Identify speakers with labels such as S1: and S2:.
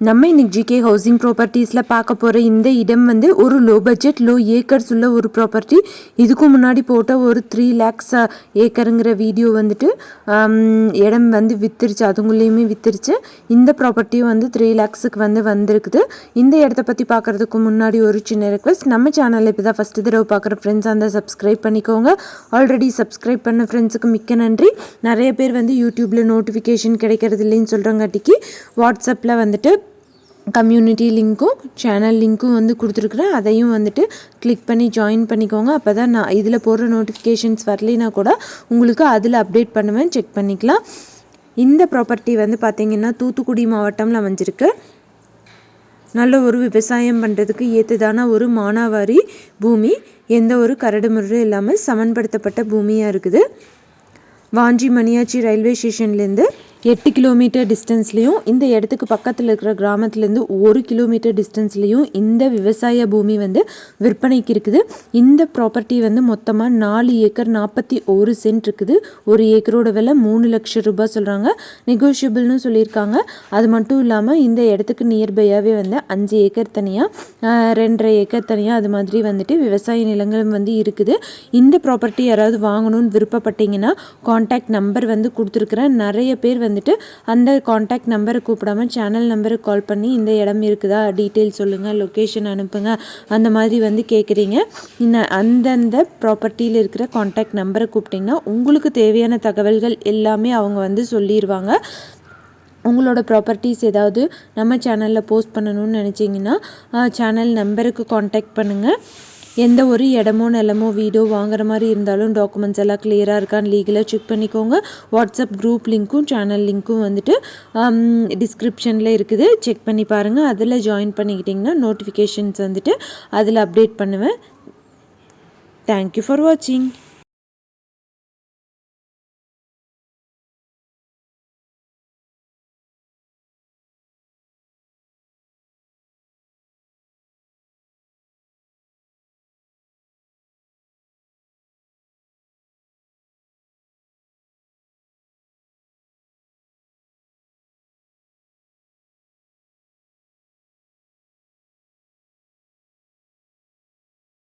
S1: நம்ம இன்னைக்கு GK housing ப்ராப்பர்ட்டிஸில் பார்க்க போகிற இந்த இடம் வந்து ஒரு லோ பட்ஜெட் லோ ஏக்கர்ஸ் உள்ள ஒரு ப்ராப்பர்ட்டி இதுக்கு முன்னாடி போட்ட ஒரு த்ரீ லேக்ஸ் ஏக்கருங்கிற வீடியோ வந்துட்டு um, இடம் வந்து வித்துருச்சு. அதுங்களையுமே வித்துருச்சு. இந்த ப்ராப்பர்ட்டியும் வந்து த்ரீ லேக்ஸுக்கு வந்து வந்திருக்குது. இந்த இடத்த பற்றி பார்க்குறதுக்கு முன்னாடி ஒரு சின்ன ரெக்வஸ்ட் நம்ம சேனலில் இப்போ தான் ஃபஸ்ட்டு தடவை பார்க்குற ஃப்ரெண்ட்ஸ் அந்த சப்ஸ்கிரைப் பண்ணிக்கோங்க. ஆல்ரெடி சப்ஸ்கிரைப் பண்ண ஃப்ரெண்ட்ஸுக்கு மிக்க நன்றி. நிறைய பேர் வந்து யூடியூப்பில் நோட்டிஃபிகேஷன் கிடைக்கிறது இல்லைன்னு சொல்கிறங்காட்டிக்கு வாட்ஸ்அப்பில் வந்துட்டு கம்யூனிட்டி லிங்க்கும் சேனல் லிங்க்கும் வந்து கொடுத்துருக்குறேன். அதையும் வந்துட்டு கிளிக் பண்ணி ஜாயின் பண்ணிக்கோங்க. அப்போ தான் நான் இதில் போடுற நோட்டிஃபிகேஷன்ஸ் வரலைன்னா கூட உங்களுக்கு அதில் அப்டேட் பண்ணுவேன். செக் பண்ணிக்கலாம். இந்த ப்ராப்பர்ட்டி வந்து பார்த்திங்கன்னா தூத்துக்குடி மாவட்டம்ல அமைஞ்சிருக்கு. நல்ல ஒரு விவசாயம் பண்ணுறதுக்கு ஏற்றதான ஒரு மானாவாரி பூமி. எந்த ஒரு கரடு முரடு இல்லாமல் சமன்படுத்தப்பட்ட பூமியாக இருக்குது. வாஞ்சி மணியாச்சி ரயில்வே ஸ்டேஷன்லேருந்து எட்டு கிலோமீட்டர் டிஸ்டன்ஸ்லேயும் இந்த இடத்துக்கு பக்கத்தில் இருக்கிற கிராமத்துலேருந்து ஒரு கிலோமீட்டர் டிஸ்டன்ஸ்லேயும் இந்த விவசாய பூமி வந்து விற்பனைக்கு இருக்குது. இந்த ப்ராப்பர்ட்டி வந்து மொத்தமாக நாலு ஏக்கர் நாற்பத்தி ஒரு சென்ட் இருக்குது. ஒரு ஏக்கரோட விலை மூணு லட்சம் ரூபாய் சொல்கிறாங்க நெகோஷியபிள்னு சொல்லியிருக்காங்க. அது மட்டும் இல்லாமல் இந்த இடத்துக்கு நியர்பையாகவே வந்து அஞ்சு ஏக்கர் தனியாக ரெண்டரை ஏக்கர் தனியாக அது மாதிரி வந்துட்டு விவசாய நிலங்களும் வந்து இருக்குது. இந்த ப்ராப்பர்ட்டி யாராவது வாங்கணும்னு விருப்பப்பட்டீங்கன்னா காண்டாக்ட் நம்பர் வந்து கொடுத்துருக்குறேன். நிறைய பேர் வந்து வந்துட்டு அந்த காண்டாக்ட் நம்பரை கூப்பிடாம சேனல் நம்பருக்கு கால் பண்ணி இந்த இடம் இருக்குதா? டீட்டெயில் சொல்லுங்கள் லொக்கேஷன் அனுப்புங்க. அந்த மாதிரி வந்து கேட்குறீங்க இந்த அந்தந்த ப்ராப்பர்ட்டியில் இருக்கிற காண்டாக்ட் நம்பரை கூப்பிட்டிங்கன்னா உங்களுக்கு தேவையான தகவல்கள் எல்லாமே அவங்க வந்து சொல்லிடுவாங்க உங்களோட ப்ராப்பர்ட்டிஸ் ஏதாவது நம்ம சேனலில் போஸ்ட் பண்ணணும்னு நினச்சிங்கன்னா சேனல் நம்பருக்கு காண்டாக்ட் பண்ணுங்கள் எந்த ஒரு இடமோ நிலமோ வீடோ வாங்குற மாதிரி இருந்தாலும் டாக்குமெண்ட்ஸ் எல்லாம் கிளியராக இருக்கான்னு லீகலாக செக் பண்ணிக்கோங்க. வாட்ஸ்அப் குரூப் லிங்க்கும் சேனல் லிங்க்கும் வந்துட்டு um, டிஸ்கிரிப்ஷனில் இருக்குது. செக் பண்ணி பாருங்கள் அதில் ஜாயின் பண்ணிக்கிட்டிங்கன்னா நோட்டிஃபிகேஷன்ஸ் வந்துட்டு அதில் அப்டேட் பண்ணுவேன். தேங்க்யூ ஃபார் வாட்சிங்